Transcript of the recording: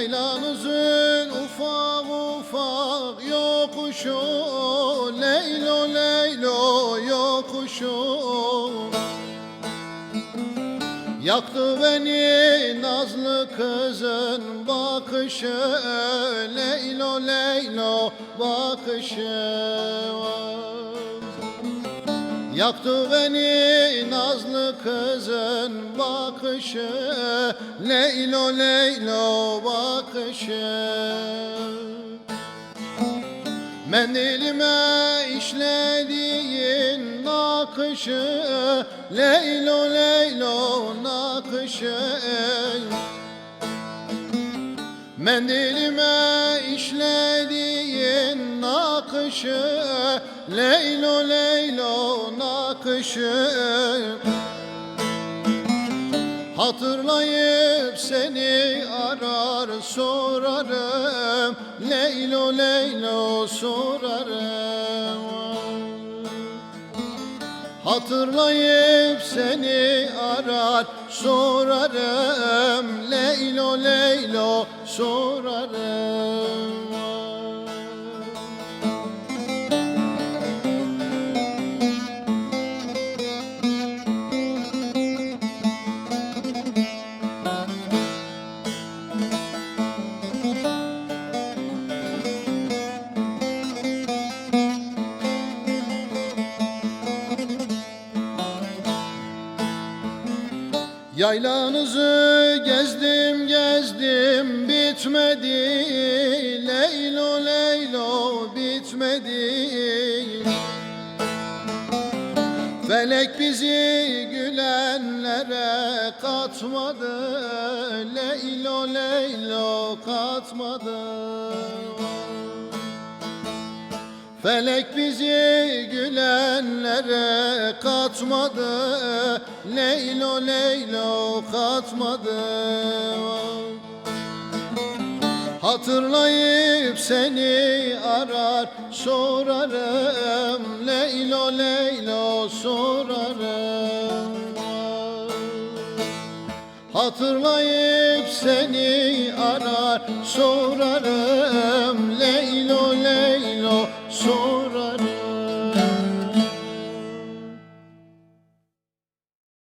Yaylanızın ufak ufak yokuşu Leylo leylo yokuşu. Yaktı beni nazlı kızın bakışı Leylo leylo bakışı. Yaktı beni nazlı kızın bakışı Leylo leylo bakışı. Mendilime işlediğin nakışı Leylo leylo nakışı. Mendilime işlediğin nakışı Leylo leylo nakışı Hatırlayıp seni arar sorarım. Leylo leylo sorarım. Hatırlayıp seni arar sorarım. Leylo leylo sorarım Yaylanızı gezdim gezdim bitmedi. Leylo leylo bitmedi. Felek bizi gülenlere katmadı. Leylo leylo katmadı. Felek bizi gülenlere katmadı Leylo leylo katmadı. Hatırlayıp seni arar sorarım. Leylo leylo sorarım. Hatırlayıp seni arar sorarım. Leylo leylo